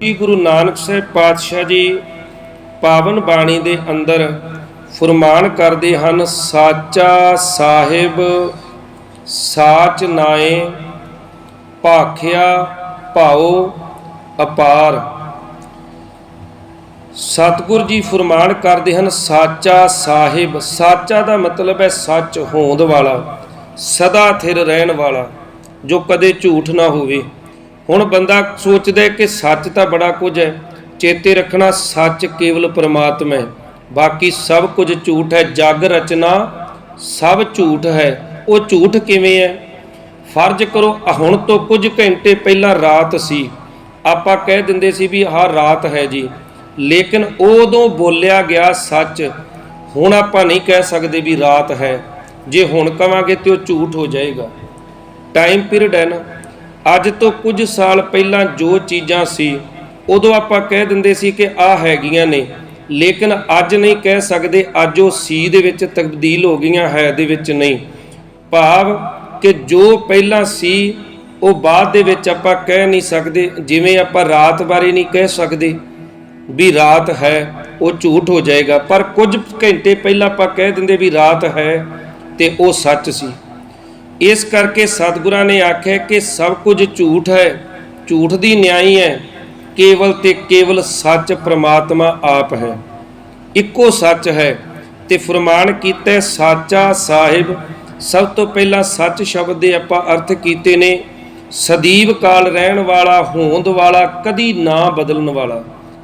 ਸ੍ਰੀ ਗੁਰੂ ਨਾਨਕ ਸਾਹਿਬ ਪਾਤਸ਼ਾਹ ਜੀ ਪਾਵਨ ਬਾਣੀ ਦੇ ਅੰਦਰ ਫਰਮਾਨ ਕਰਦੇ ਹਨ, ਸਾਚਾ ਸਾਹਿਬ, ਸਾਚ ਨਾਏ, ਭਾਖਿਆ ਭਾਉ ਅਪਾਰ। ਸਤਿਗੁਰ ਜੀ ਫਰਮਾਨ ਕਰਦੇ ਹਨ, ਸਾਚਾ ਸਾਹਿਬ। ਸਾਚਾ ਦਾ ਮਤਲਬ ਹੈ ਸੱਚ ਹੋਂਦ ਵਾਲਾ, ਸਦਾ ਥਿਰ ਰਹਿਣ ਵਾਲਾ, ਜੋ ਕਦੇ ਝੂਠ ਨਾ ਹੋਵੇ। ਹੁਣ ਬੰਦਾ ਸੋਚਦਾ ਕਿ ਸੱਚ ਤਾਂ ਬੜਾ ਕੁਝ ਹੈ, ਚੇਤੇ ਰੱਖਣਾ ਸੱਚ ਕੇਵਲ ਪ੍ਰਮਾਤਮਾ ਹੈ। ਬਾਕੀ ਸਭ ਕੁਝ ਝੂਠ ਹੈ, ਜਗ ਰਚਨਾ ਸਭ ਝੂਠ ਹੈ। ਉਹ ਝੂਠ ਕਿਵੇਂ ਹੈ? ਫਰਜ਼ ਕਰੋ ਹੁਣ ਤੋਂ ਕੁਝ ਘੰਟੇ ਪਹਿਲਾਂ ਰਾਤ ਸੀ। ਆਪਾਂ ਕਹਿ ਦਿੰਦੇ ਸੀ ਵੀ ਆਹ ਰਾਤ ਹੈ ਜੀ। ਲੇਕਿਨ ਉਦੋਂ ਬੋਲਿਆ ਗਿਆ ਸੱਚ। ਹੁਣ ਆਪਾਂ ਨਹੀਂ ਕਹਿ ਸਕਦੇ ਵੀ ਰਾਤ ਹੈ। ਜੇ ਹੁਣ ਕਵਾਂਗੇ ਤੇ ਉਹ ਝੂਠ ਹੋ ਜਾਏਗਾ। ਟਾਈਮ ਪੀਰੀਅਡ ਹੈ ਨਾ। ਅੱਜ ਤੋਂ ਕੁਝ ਸਾਲ ਪਹਿਲਾਂ ਜੋ ਚੀਜ਼ਾਂ ਸੀ, ਉਦੋਂ ਆਪਾਂ ਕਹਿ ਦਿੰਦੇ ਸੀ ਕਿ ਆ ਹੈਗੀਆਂ ਨੇ। ਲੇਕਿਨ ਅੱਜ ਨਹੀਂ ਕਹਿ ਸਕਦੇ, ਅੱਜ ਉਹ ਸੀ ਦੇ ਵਿੱਚ ਤਬਦੀਲ ਹੋ ਗਈਆਂ, ਹੈ ਦੇ ਵਿੱਚ ਨਹੀਂ। ਭਾਵ ਕਿ ਜੋ ਪਹਿਲਾਂ ਸੀ, ਉਹ ਬਾਅਦ ਦੇ ਵਿੱਚ ਆਪਾਂ ਕਹਿ ਨਹੀਂ ਸਕਦੇ, ਜਿਵੇਂ ਆਪਾਂ ਰਾਤ ਬਾਰੇ ਨਹੀਂ ਕਹਿ ਸਕਦੇ ਵੀ ਰਾਤ ਹੈ, ਉਹ ਝੂਠ ਹੋ ਜਾਏਗਾ। ਪਰ ਕੁਝ ਘੰਟੇ ਪਹਿਲਾਂ ਆਪਾਂ ਕਹਿ ਦਿੰਦੇ ਵੀ ਰਾਤ ਹੈ ਤੇ ਉਹ ਸੱਚ ਸੀ। ਇਸ ਕਰਕੇ ਸਤਿਗੁਰਾਂ ਨੇ ਆਖਿਆ ਕਿ ਸਭ ਕੁਝ ਝੂਠ ਹੈ ਝੂਠ ਦੀ ਨਿਆਈ ਹੈ ਕੇਵਲ ਤੇ ਕੇਵਲ ਸੱਚ ਪ੍ਰਮਾਤਮਾ ਆਪ ਹੈ। ਇੱਕੋ ਸੱਚ ਹੈ ਤੇ ਫਰਮਾਨ ਕੀਤਾ ਸਾਚਾ ਸਾਹਿਬ ਸਭ ਤੋਂ ਪਹਿਲਾਂ ਸੱਚ ਸ਼ਬਦ ਦੇ ਆਪਾਂ ਅਰਥ ਕੀਤੇ ਨੇ ਸਦੀਵ ਕਾਲ ਰਹਿਣ ਵਾਲਾ ਹੋਂਦ ਵਾਲਾ ਕਦੀ ਨਾ ਬਦਲਣ ਵਾਲਾ।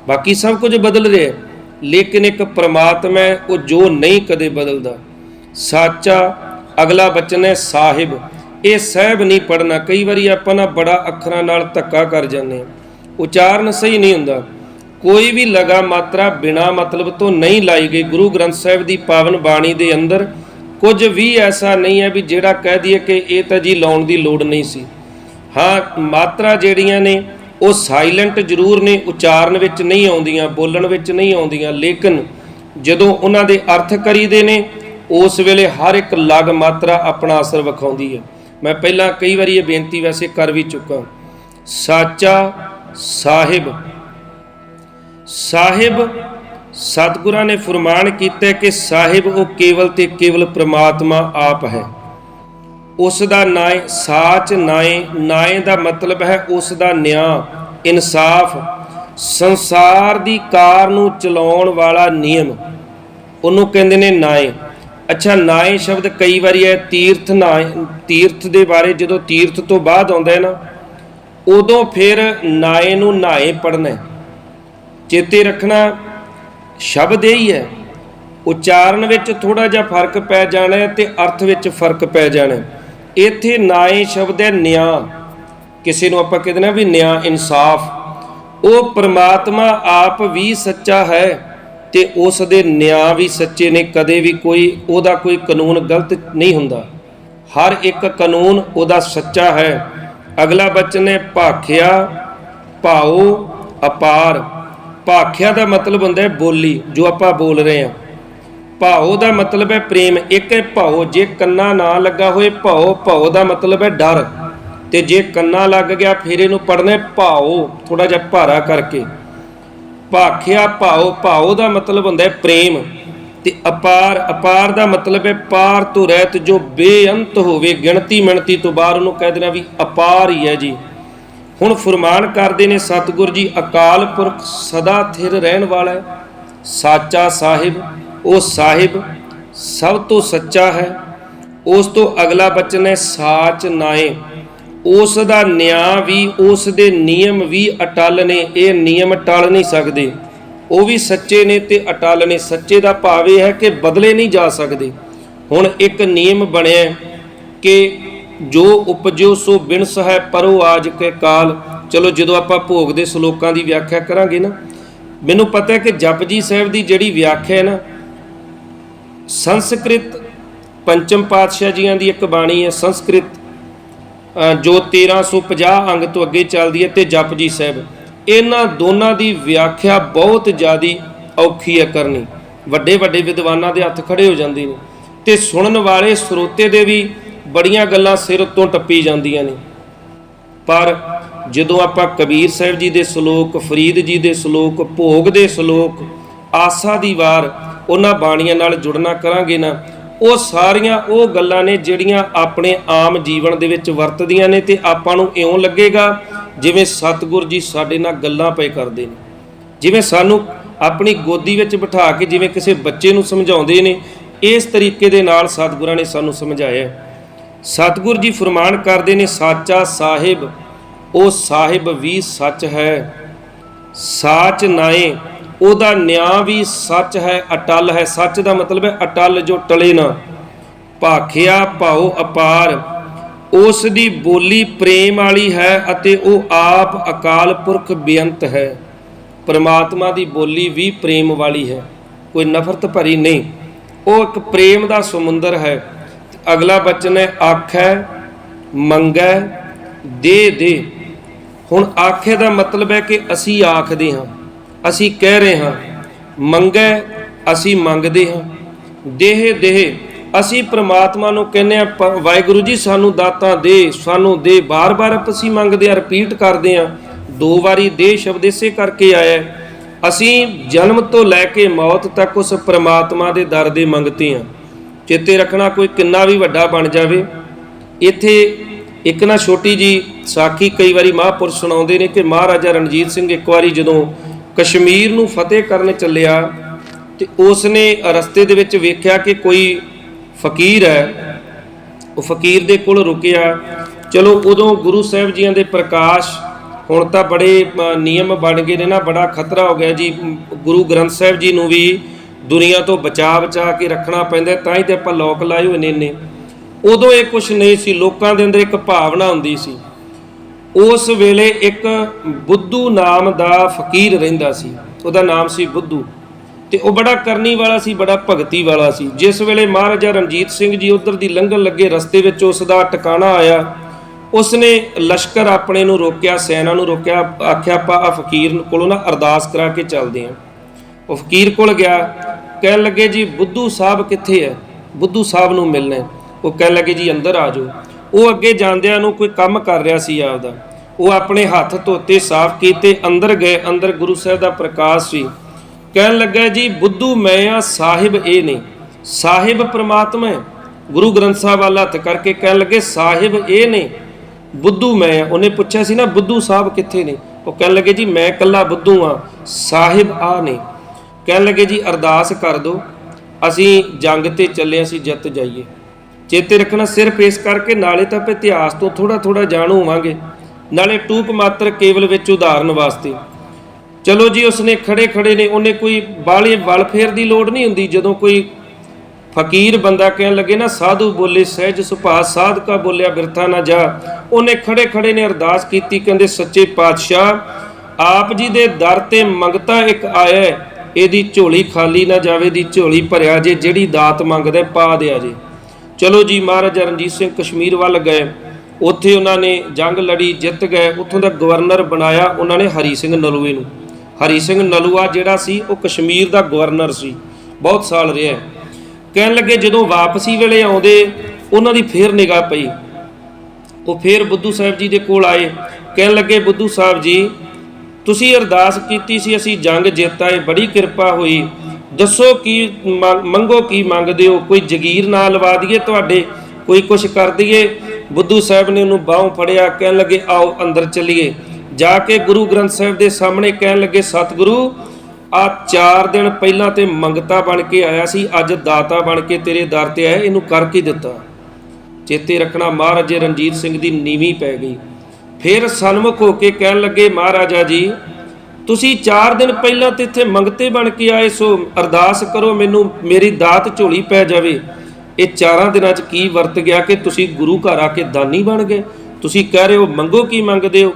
ਬਾਕੀ ਸਭ ਕੁਝ ਬਦਲ ਰਿਹਾ ਲੇਕਿਨ ਇੱਕ ਪ੍ਰਮਾਤਮਾ ਹੈ, ਉਹ ਜੋ ਨਹੀਂ ਕਦੇ ਬਦਲਦਾ। ਸਾਚਾ ਅਗਲਾ ਬਚਨ ਹੈ, ਸਾਹਿਬ, ਇਹ ਸਹਿਬ ਨਹੀਂ ਪੜਨਾ ਕਈ ਵਾਰੀ ਆਪਾਂ ਨਾ ਬੜਾ ਅੱਖਰਾਂ ਨਾਲ ਧੱਕਾ ਕਰ ਜਾਂਦੇ ਹਾਂ। ਉਚਾਰਨ ਸਹੀ ਨਹੀਂ ਹੁੰਦਾ। ਕੋਈ ਵੀ ਲਗਾ ਮਾਤਰਾ ਬਿਨਾ ਮਤਲਬ ਤੋਂ ਨਹੀਂ ਲਾਈ ਗਈ। ਗੁਰੂ ਗ੍ਰੰਥ ਸਾਹਿਬ ਦੀ ਪਾਵਨ ਬਾਣੀ ਦੇ ਅੰਦਰ ਕੁਝ ਵੀ ਐਸਾ ਨਹੀਂ ਹੈ ਵੀ ਜਿਹੜਾ ਕਹਿ ਦਈਏ ਕਿ ਇਹ ਤਾਂ ਜੀ ਲਾਉਣ ਦੀ ਲੋੜ ਨਹੀਂ ਸੀ। ਹਾਂ, ਮਾਤਰਾ ਜਿਹੜੀਆਂ ਨੇ, ਉਹ ਸਾਇਲੈਂਟ ਜ਼ਰੂਰ ਨੇ, ਉਚਾਰਨ ਵਿੱਚ ਨਹੀਂ ਆਉਂਦੀਆਂ, ਬੋਲਣ ਵਿੱਚ ਨਹੀਂ ਆਉਂਦੀਆਂ। ਲੇਕਿਨ ਜਦੋਂ ਉਹਨਾਂ ਦੇ ਅਰਥ ਕਰੀਦੇ ਨੇ ਉਸ ਵੇਲੇ ਹਰ ਇੱਕ ਲਗ ਮਾਤਰਾ ਆਪਣਾ ਅਸਰ ਵਿਖਾਉਂਦੀ ਹੈ। ਮੈਂ ਪਹਿਲਾਂ ਕਈ ਵਾਰੀ ਇਹ ਬੇਨਤੀ ਵੈਸੇ ਕਰ ਵੀ ਚੁੱਕਾ ਸਾਚਾ ਸਾਹਿਬ ਸਾਹਿਬ ਸਤਿਗੁਰਾਂ ਨੇ ਫਰਮਾਨ ਕੀਤਾ ਕਿ ਸਾਹਿਬ ਉਹ ਕੇਵਲ ਤੇ ਕੇਵਲ ਪ੍ਰਮਾਤਮਾ ਆਪ ਹੈ। ਉਸ ਦਾ ਨਾਏ ਸਾਚ ਨਾਏ ਨਾਏ ਦਾ ਮਤਲਬ ਹੈ ਉਸ ਦਾ ਨਿਆਂ, ਇਨਸਾਫ। ਸੰਸਾਰ ਦੀ ਕਾਰ ਨੂੰ ਚਲਾਉਣ ਵਾਲਾ ਨਿਯਮ। ਉਹਨੂੰ ਕਹਿੰਦੇ ਨੇ ਨਾਏ। ਅੱਛਾ ਨਾਏ ਸ਼ਬਦ ਕਈ ਵਾਰੀ ਹੈ ਤੀਰਥ ਨਾਏ ਤੀਰਥ ਦੇ ਬਾਰੇ ਜਦੋਂ ਤੀਰਥ ਤੋਂ ਬਾਅਦ ਆਉਂਦਾ ਹੈ ਨਾ, ਉਦੋਂ ਫਿਰ ਨਾਏ ਨੂੰ ਨਾਏ ਪੜਨਾ ਚੇਤੇ ਰੱਖਣਾ, ਸ਼ਬਦ ਇਹ ਹੀ ਹੈ, ਉਚਾਰਨ ਵਿੱਚ ਥੋੜਾ ਜਿਹਾ ਫ਼ਰਕ ਪੈ ਜਾਣਾ ਹੈ ਤੇ ਅਰਥ ਵਿੱਚ ਫ਼ਰਕ ਪੈ ਜਾਣਾ ਇੱਥੇ ਨਾਏ ਸ਼ਬਦ ਹੈ ਨਿਆਂ। ਕਿਸੇ ਨੂੰ ਆਪਾਂ ਕਹਿੰਦੇ ਨਾ ਵੀ ਨਿਆਂ, ਇਨਸਾਫ। ਉਹ ਪ੍ਰਮਾਤਮਾ ਆਪ ਵੀ ਸੱਚਾ ਹੈ। ਤੇ ਉਸ ਦੇ ਨਿਆਂ ਵੀ ਸੱਚੇ ਨੇ, ਕਦੇ ਵੀ ਕੋਈ ਉਹਦਾ ਕੋਈ ਕਾਨੂੰਨ ਗਲਤ ਨਹੀਂ ਹੁੰਦਾ। ਹਰ ਇੱਕ ਕਾਨੂੰਨ ਉਹਦਾ ਸੱਚਾ ਹੈ। ਅਗਲਾ ਬਚਨ ਹੈ, ਭਾਖਿਆ ਭਾਉ ਅਪਾਰ। ਭਾਖਿਆ ਦਾ ਮਤਲਬ ਹੁੰਦਾ ਹੈ ਬੋਲੀ, ਜੋ ਆਪਾਂ ਬੋਲ ਰਹੇ ਹਾਂ। ਭਾਉ ਦਾ ਮਤਲਬ ਹੈ ਪ੍ਰੇਮ, ਇੱਕ ਹੈ ਭਾਉ। ਜੇ ਕੰਨਾ ਨਾ ਲੱਗਾ ਹੋਏ ਭਾਉ ਭਾਉ ਦਾ ਮਤਲਬ ਹੈ ਡਰ। ਤੇ ਜੇ ਕੰਨਾ ਲੱਗ ਗਿਆ, ਫਿਰ ਇਹਨੂੰ ਪੜਨਾ ਹੈ ਭਾਉ। ਥੋੜਾ ਜਿਹਾ ਭਾਰਾ ਕਰਕੇ। ਭਾਖਿਆ ਭਾਉ ਭਾਉ ਦਾ ਮਤਲਬ ਹੁੰਦਾ ਹੈ ਪ੍ਰੇਮ। ਤੇ ਅਪਾਰ ਅਪਾਰ ਦਾ ਮਤਲਬ ਹੈ ਪਾਰ ਤੋਂ ਰਹਿਤ ਜੋ ਬੇਅੰਤ ਹੋਵੇ, ਗਿਣਤੀ ਮਿਣਤੀ ਤੋਂ ਬਾਹਰ ਉਹਨੂੰ ਕਹਿ ਦੇਣਾ ਵੀ ਅਪਾਰ ਹੀ ਹੈ ਜੀ। ਹੁਣ ਫਰਮਾਨ ਕਰਦੇ ਨੇ, ਸਤਿਗੁਰ ਜੀ, ਅਕਾਲ ਪੁਰਖ ਸਦਾ ਥਿਰ ਰਹਿਣ ਵਾਲਾ ਹੈ। ਸਾਚਾ ਸਾਹਿਬ, ਉਹ ਸਾਹਿਬ ਸਭ ਤੋਂ ਸੱਚਾ ਹੈ। ਉਸ ਤੋਂ ਅਗਲਾ ਬਚਨ ਹੈ, ਸਾਚ ਨਾਏ। ਉਸ ਦਾ ਨਿਆਂ ਵੀ ਉਸ ਦੇ ਨਿਯਮ ਵੀ ਅਟਲ ਨੇ। ਇਹ ਨਿਯਮ ਟਲ ਨਹੀਂ ਸਕਦੇ। ਉਹ ਵੀ ਸੱਚੇ ਨੇ ਤੇ ਅਟਲ ਨੇ। ਸੱਚੇ ਦਾ ਭਾਵ ਇਹ ਹੈ ਕਿ ਬਦਲੇ ਨਹੀਂ ਜਾ ਸਕਦੇ। ਹੁਣ ਇੱਕ ਨਿਯਮ ਬਣਿਆ ਕਿ ਜੋ ਉਪਜਿਓ ਸੋ ਬਿਨਸ ਹੈ ਪਰੋ ਆਜ ਕੇ ਕਾਲ। ਚਲੋ ਜਦੋਂ ਆਪਾਂ ਭੋਗ ਦੇ ਸ਼ਲੋਕਾਂ ਦੀ ਵਿਆਖਿਆ ਕਰਾਂਗੇ ਨਾ, ਮੈਨੂੰ ਪਤਾ ਹੈ ਕਿ ਜਪਜੀ ਸਾਹਿਬ ਦੀ ਜਿਹੜੀ ਵਿਆਖਿਆ ਹੈ ਨਾ, ਸੰਸਕ੍ਰਿਤ ਪੰਚਮ ਪਾਤਸ਼ਾਹ ਜੀਆਂ ਦੀ ਇੱਕ ਬਾਣੀ ਹੈ, ਸੰਸਕ੍ਰਿਤ ਜੋ 1350 ਅੰਗ ਤੋਂ ਅੱਗੇ ਚੱਲਦੀ ਹੈ ਤੇ ਜਪਜੀ ਸਾਹਿਬ, ਇਹਨਾਂ ਦੋਨਾਂ ਦੀ ਵਿਆਖਿਆ ਬਹੁਤ ਜ਼ਿਆਦੀ ਔਖੀ ਹੈ ਕਰਨੀ। ਵੱਡੇ ਵੱਡੇ ਵਿਦਵਾਨਾਂ ਦੇ ਹੱਥ ਖੜੇ ਹੋ ਜਾਂਦੇ ਨੇ ਤੇ ਸੁਣਨ ਵਾਲੇ ਸਰੋਤੇ ਦੇ ਵੀ ਬੜੀਆਂ ਗੱਲਾਂ ਸਿਰ ਤੋਂ ਟੱਪੀ ਜਾਂਦੀਆਂ ਨੇ। ਪਰ ਜਦੋਂ ਆਪਾਂ ਕਬੀਰ ਸਾਹਿਬ ਜੀ ਦੇ ਸ਼ਲੋਕ, ਫਰੀਦ ਜੀ ਦੇ ਸ਼ਲੋਕ, ਭੋਗ ਦੇ ਸ਼ਲੋਕ, ਆਸਾ ਦੀ ਵਾਰ ਉਹਨਾਂ ਬਾਣੀਆਂ ਨਾਲ ਜੁੜਨਾ ਕਰਾਂਗੇ ਨਾ ਉਹ ਸਾਰੀਆਂ ਉਹ ਗੱਲਾਂ ਨੇ ਜਿਹੜੀਆਂ ਆਪਣੇ ਆਮ ਜੀਵਨ ਦੇ ਵਿੱਚ ਵਰਤਦੀਆਂ ਨੇ ਤੇ ਆਪਾਂ ਨੂੰ ਇਉਂ ਲੱਗੇਗਾ ਜਿਵੇਂ ਸਤਿਗੁਰ ਜੀ ਸਾਡੇ ਨਾਲ ਗੱਲਾਂ ਪਏ ਕਰਦੇ ਨੇ ਜਿਵੇਂ ਸਾਨੂੰ ਆਪਣੀ ਗੋਦੀ ਵਿੱਚ ਬਿਠਾ ਕੇ ਜਿਵੇਂ ਕਿਸੇ ਬੱਚੇ ਨੂੰ ਸਮਝਾਉਂਦੇ ਨੇ, ਇਸ ਤਰੀਕੇ ਦੇ ਨਾਲ ਸਤਿਗੁਰਾਂ ਨੇ ਸਾਨੂੰ ਸਮਝਾਇਆ ਹੈ। ਸਤਿਗੁਰ ਜੀ ਫਰਮਾਨ ਕਰਦੇ ਨੇ, ਸਾਚਾ ਸਾਹਿਬ, ਉਹ ਸਾਹਿਬ ਵੀ ਸੱਚ ਹੈ ਸਾਚ ਨਾਏ ਉਹਦਾ ਨਿਆਂ ਵੀ ਸੱਚ ਹੈ, ਅਟਲ ਹੈ। ਸੱਚ ਦਾ ਮਤਲਬ ਹੈ ਅਟਲ ਜੋ ਟਲੇ ਨਾ। ਭਾਖਿਆ ਭਾਉ ਅਪਾਰ। ਉਸ ਦੀ ਬੋਲੀ ਪ੍ਰੇਮ ਵਾਲੀ ਹੈ ਅਤੇ ਉਹ ਆਪ ਅਕਾਲ ਪੁਰਖ ਬੇਅੰਤ ਹੈ। ਪਰਮਾਤਮਾ ਦੀ ਬੋਲੀ ਵੀ ਪ੍ਰੇਮ ਵਾਲੀ ਹੈ। ਕੋਈ ਨਫ਼ਰਤ ਭਰੀ ਨਹੀਂ। ਉਹ ਇੱਕ ਪ੍ਰੇਮ ਦਾ ਸਮੁੰਦਰ ਹੈ। ਅਗਲਾ ਬਚਨ ਹੈ, ਆਖੈ, ਮੰਗੈ, ਦੇ ਦੇ। ਹੁਣ ਆਖੇ ਦਾ ਮਤਲਬ ਹੈ ਕਿ ਅਸੀਂ ਆਖਦੇ ਹਾਂ। ਅਸੀਂ ਕਹਿ ਰਹੇ ਹਾਂ, ਮੰਗੈ ਅਸੀਂ ਮੰਗਦੇ ਹਾਂ। ਦੇਹ ਦੇਹ, ਅਸੀਂ ਪ੍ਰਮਾਤਮਾ ਨੂੰ ਕਹਿੰਦੇ ਆ ਵਾਹਿਗੁਰੂ ਜੀ ਸਾਨੂੰ ਦਾਤਾਂ ਦੇ, ਸਾਨੂੰ ਦੇ, ਬਾਰ-ਬਾਰ ਅਸੀਂ ਮੰਗਦੇ ਆ ਰਿਪੀਟ ਕਰਦੇ ਆ ਦੋ ਵਾਰੀ ਦੇ ਸ਼ਬਦ ਇਸੇ ਕਰਕੇ ਆਇਆ ਅਸੀਂ ਜਨਮ ਤੋਂ ਲੈ ਕੇ ਮੌਤ ਤੱਕ ਉਸ ਪ੍ਰਮਾਤਮਾ ਦੇ ਦਰ ਦੇ ਮੰਗਤੇ ਆ ਚੇਤੇ ਰੱਖਣਾ ਕੋਈ ਕਿੰਨਾ ਵੀ ਵੱਡਾ ਬਣ ਜਾਵੇ। ਇੱਥੇ ਇੱਕ ਨਾ ਛੋਟੀ ਜੀ ਸਾਖੀ ਕਈ ਵਾਰੀ ਮਹਾਂਪੁਰਸ਼ ਸੁਣਾਉਂਦੇ ਨੇ ਕਿ ਮਹਾਰਾਜਾ ਰਣਜੀਤ ਸਿੰਘ ਇੱਕ ਵਾਰੀ ਜਦੋਂ ਕਸ਼ਮੀਰ ਨੂੰ ਫਤਿਹ ਕਰਨ ਚੱਲਿਆ ਤੇ ਉਸ ਨੇ ਰਸਤੇ ਦੇ ਵਿੱਚ ਵੇਖਿਆ ਕਿ ਕੋਈ ਫਕੀਰ ਹੈ। ਉਹ ਫਕੀਰ ਦੇ ਕੋਲ ਰੁਕਿਆ। ਚਲੋ ਉਦੋਂ ਗੁਰੂ ਸਾਹਿਬ ਜੀਆਂ ਦੇ ਪ੍ਰਕਾਸ਼ ਹੁਣ ਤਾਂ ਬੜੇ ਨਿਯਮ ਬਣ ਗਏ ਨੇ ਨਾ, ਬੜਾ ਖਤਰਾ ਹੋ ਗਿਆ ਜੀ। ਗੁਰੂ ਗ੍ਰੰਥ ਸਾਹਿਬ ਜੀ ਨੂੰ ਵੀ ਦੁਨੀਆ ਤੋਂ ਬਚਾ ਬਚਾ ਕੇ ਰੱਖਣਾ ਪੈਂਦਾ ਤਾਂ ਹੀ ਤੇ ਆਪਾਂ ਲੋਕ ਲਾਏ ਹੋਏ ਨੇ ਇੰਨੇ। ਉਦੋਂ ਇਹ ਕੁਝ ਨਹੀਂ ਸੀ। ਲੋਕਾਂ ਦੇ ਅੰਦਰ ਇੱਕ ਭਾਵਨਾ ਹੁੰਦੀ ਸੀ। ਉਸ ਵੇਲੇ ਇੱਕ ਬੁੱਧੂ ਨਾਮ ਦਾ ਫਕੀਰ ਰਹਿੰਦਾ ਸੀ। ਉਹਦਾ ਨਾਮ ਸੀ ਬੁੱਧੂ। ਤੇ ਉਹ ਬੜਾ ਕਰਨੀ ਵਾਲਾ ਸੀ, ਬੜਾ ਭਗਤੀ ਵਾਲਾ ਸੀ। ਜਿਸ ਵੇਲੇ ਮਹਾਰਾਜਾ ਰਣਜੀਤ ਸਿੰਘ ਜੀ ਉਧਰ ਦੀ ਲੰਘਣ ਲੱਗੇ ਰਸਤੇ ਵਿੱਚ ਉਸ ਦਾ ਟਿਕਾਣਾ ਆਇਆ, ਉਸਨੇ ਲਸ਼ਕਰ ਆਪਣੇ ਨੂੰ ਰੋਕਿਆ, ਸੈਨਾ ਨੂੰ ਰੋਕਿਆ, ਆਖਿਆ, ਆਪਾਂ ਆ ਫਕੀਰ ਕੋਲੋਂ ਨਾ ਅਰਦਾਸ ਕਰਾ ਕੇ ਚੱਲਦੇ ਆਂ। ਉਹ ਫਕੀਰ ਕੋਲ ਗਿਆ, ਕਹਿਣ ਲੱਗੇ, ਜੀ, ਬੁੱਧੂ ਸਾਹਿਬ ਕਿੱਥੇ ਹੈ ਬੁੱਧੂ ਸਾਹਿਬ ਨੂੰ ਮਿਲਣਾ ਉਹ ਕਹਿਣ ਲੱਗੇ, ਜੀ, ਅੰਦਰ ਆ ਜਾਓ। ਉਹ ਅੱਗੇ ਜਾਂਦਿਆਂ ਨੂੰ ਕੋਈ ਕੰਮ ਕਰ ਰਿਹਾ ਸੀ ਆਪਦਾ। ਉਹ ਆਪਣੇ ਹੱਥ ਧੋਤੇ, ਸਾਫ਼ ਕੀਤੇ, ਅੰਦਰ ਗਏ, ਅੰਦਰ ਗੁਰੂ ਸਾਹਿਬ ਦਾ ਪ੍ਰਕਾਸ਼ ਸੀ। ਕਹਿਣ ਲੱਗਾ, ਜੀ, ਬੁੱਧੂ ਮੈਂ ਆ, ਸਾਹਿਬ ਇਹ ਨੇ। ਸਾਹਿਬ ਪ੍ਰਮਾਤਮਾ ਹੈ। ਗੁਰੂ ਗ੍ਰੰਥ ਸਾਹਿਬ ਵਾਲਾ ਹੱਥ ਕਰਕੇ ਕਹਿਣ ਲੱਗੇ, ਸਾਹਿਬ ਇਹ ਨੇ, ਬੁੱਧੂ ਮੈਂ ਆ। ਉਹਨੇ ਪੁੱਛਿਆ ਸੀ ਨਾ, ਬੁੱਧੂ ਸਾਹਿਬ ਕਿੱਥੇ ਨੇ? ਉਹ ਕਹਿਣ ਲੱਗੇ, ਜੀ, ਮੈਂ ਇਕੱਲਾ ਬੁੱਧੂ ਆ ਸਾਹਿਬ ਆ ਨੇ। ਕਹਿਣ ਲੱਗੇ, ਜੀ, ਅਰਦਾਸ ਕਰ ਦਿਓ, ਅਸੀਂ ਜੰਗ ਤੇ ਚੱਲੇ ਅਸੀਂ ਜਿੱਤ ਜਾਈਏ। ਚੇਤੇ ਰੱਖਣਾ, ਸਿਰਫ ਇਸ ਕਰਕੇ, ਨਾਲੇ ਤਾਂ ਆਪਾਂ ਇਤਿਹਾਸ ਤੋਂ ਥੋੜਾ ਥੋੜਾ ਜਾਣੂ ਹੋਵਾਂਗੇ। ਨਾਲੇ ਟੂਪ ਮਾਤਰ ਕੇਵਲ ਵਿੱਚ ਉਦਾਹਰਨ ਵਾਸਤੇ। ਚਲੋ ਜੀ, ਉਸਨੇ ਖੜੇ ਖੜੇ ਨੇ, ਉਹਨੇ ਕੋਈ ਬਾਲੀ ਵਲ ਦੀ ਲੋੜ ਨਹੀਂ ਹੁੰਦੀ, ਜਦੋਂ ਕੋਈ ਫਕੀਰ ਬੰਦਾ ਕਹਿਣ ਲੱਗੇ, ਨਾ ਸਾਧੂ ਬੋਲੇ, ਸਹਿਜ ਸੁਭਾ ਸਾਧਕਾ ਬੋਲਿਆ, ਬਿਰਥਾ ਨਾ ਜਾ। ਉਹਨੇ ਖੜੇ ਖੜੇ ਨੇ ਅਰਦਾਸ ਕੀਤੀ, ਕਹਿੰਦੇ, ਸੱਚੇ ਪਾਤਸ਼ਾਹ, ਆਪ ਜੀ ਦੇ ਦਰ ਤੇ ਮੰਗਤਾ ਇੱਕ ਆਇਆ ਇਹਦੀ ਝੋਲੀ ਖਾਲੀ ਨਾ ਜਾਵੇ ਦੀ ਝੋਲੀ ਭਰਿਆ ਜੇ, ਜਿਹੜੀ ਦਾਤ ਮੰਗਦਾ ਪਾ ਦਿਆ ਜੇ। ਚਲੋ ਜੀ, ਮਹਾਰਾਜਾ ਰਣਜੀਤ ਸਿੰਘ ਕਸ਼ਮੀਰ ਵੱਲ ਗਏ। ਉੱਥੇ ਉਹਨਾਂ ਨੇ ਜੰਗ ਲੜੀ, ਜਿੱਤ ਗਏ, ਉੱਥੋਂ ਦਾ ਗਵਰਨਰ ਬਣਾਇਆ ਉਹਨਾਂ ਨੇ ਹਰੀ ਸਿੰਘ ਨਲੂਏ ਨੂੰ। ਹਰੀ ਸਿੰਘ ਨਲੂਆ ਜਿਹੜਾ ਸੀ, ਉਹ ਕਸ਼ਮੀਰ ਦਾ ਗਵਰਨਰ ਸੀ, ਬਹੁਤ ਸਾਲ ਰਿਹਾ। ਕਹਿਣ ਲੱਗੇ ਜਦੋਂ ਵਾਪਸੀ ਵੇਲੇ ਆਉਂਦੇ, ਉਹਨਾਂ ਦੀ ਫੇਰ ਨਿਗਾਹ ਪਈ। ਉਹ ਫੇਰ ਬੁੱਧੂ ਸਾਹਿਬ ਜੀ ਦੇ ਕੋਲ ਆਏ। ਕਹਿਣ ਲੱਗੇ, ਬੁੱਧੂ ਸਾਹਿਬ ਜੀ, ਤੁਸੀਂ ਅਰਦਾਸ ਕੀਤੀ ਸੀ, ਅਸੀਂ ਜੰਗ ਜਿੱਤ ਆਏ ਬੜੀ ਕਿਰਪਾ ਹੋਈ। ਦੱਸੋ ਕੀ ਮੰਗ- ਮੰਗੋ ਕੀ ਮੰਗਦੇ ਹੋ? ਕੋਈ ਜਗੀਰ ਨਾ ਲਵਾ ਦਈਏ ਤੁਹਾਡੇ, ਕੋਈ ਕੁਛ ਕਰ ਦਈਏ? ਬੁੱਧੂ ਸਾਹਿਬ ਨੇ ਉਹਨੂੰ ਬਾਹੋਂ ਫੜਿਆ, ਕਹਿਣ ਲੱਗੇ, ਆਓ ਅੰਦਰ ਚੱਲੀਏ। ਜਾ ਕੇ ਗੁਰੂ ਗ੍ਰੰਥ ਸਾਹਿਬ ਦੇ ਸਾਹਮਣੇ ਕਹਿਣ ਲੱਗੇ, ਸਤਿਗੁਰੂ, ਆ 4 ਦਿਨ ਪਹਿਲਾਂ ਤੇ ਮੰਗਤਾ ਬਣ ਕੇ ਆਇਆ ਸੀ, ਅੱਜ ਦਾਤਾ ਬਣ ਕੇ ਤੇਰੇ ਦਰ ਤੇ ਆਇਆ, ਇਹਨੂੰ ਕਰ ਕੀ ਦਿੱਤਾ? ਚੇਤੇ ਰੱਖਣਾ, ਮਹਾਰਾਜੇ ਰਣਜੀਤ ਸਿੰਘ ਦੀ ਨੀਵੀਂ ਪੈ ਗਈ। ਫਿਰ ਸਨਮੁਖ ਹੋ ਕੇ ਕਹਿਣ ਲੱਗੇ, ਮਹਾਰਾਜਾ ਜੀ, ਤੁਸੀਂ 4 ਦਿਨ ਪਹਿਲਾਂ ਤੇ ਇੱਥੇ ਮੰਗਤੇ ਬਣ ਕੇ ਆਏ ਸੋ, ਅਰਦਾਸ ਕਰੋ ਮੈਨੂੰ, ਮੇਰੀ ਦਾਤ ਝੋਲੀ ਪੈ ਜਾਵੇ। ਇਹ ਚਾਰਾਂ ਦਿਨਾਂ 'ਚ ਕੀ ਵਰਤ ਗਿਆ ਕਿ ਤੁਸੀਂ ਗੁਰੂ ਘਰ ਆ ਕੇ ਦਾਨੀ ਬਣ ਗਏ? ਤੁਸੀਂ ਕਹਿ ਰਹੇ ਹੋ, ਮੰਗੋ ਕੀ ਮੰਗਦੇ ਹੋ?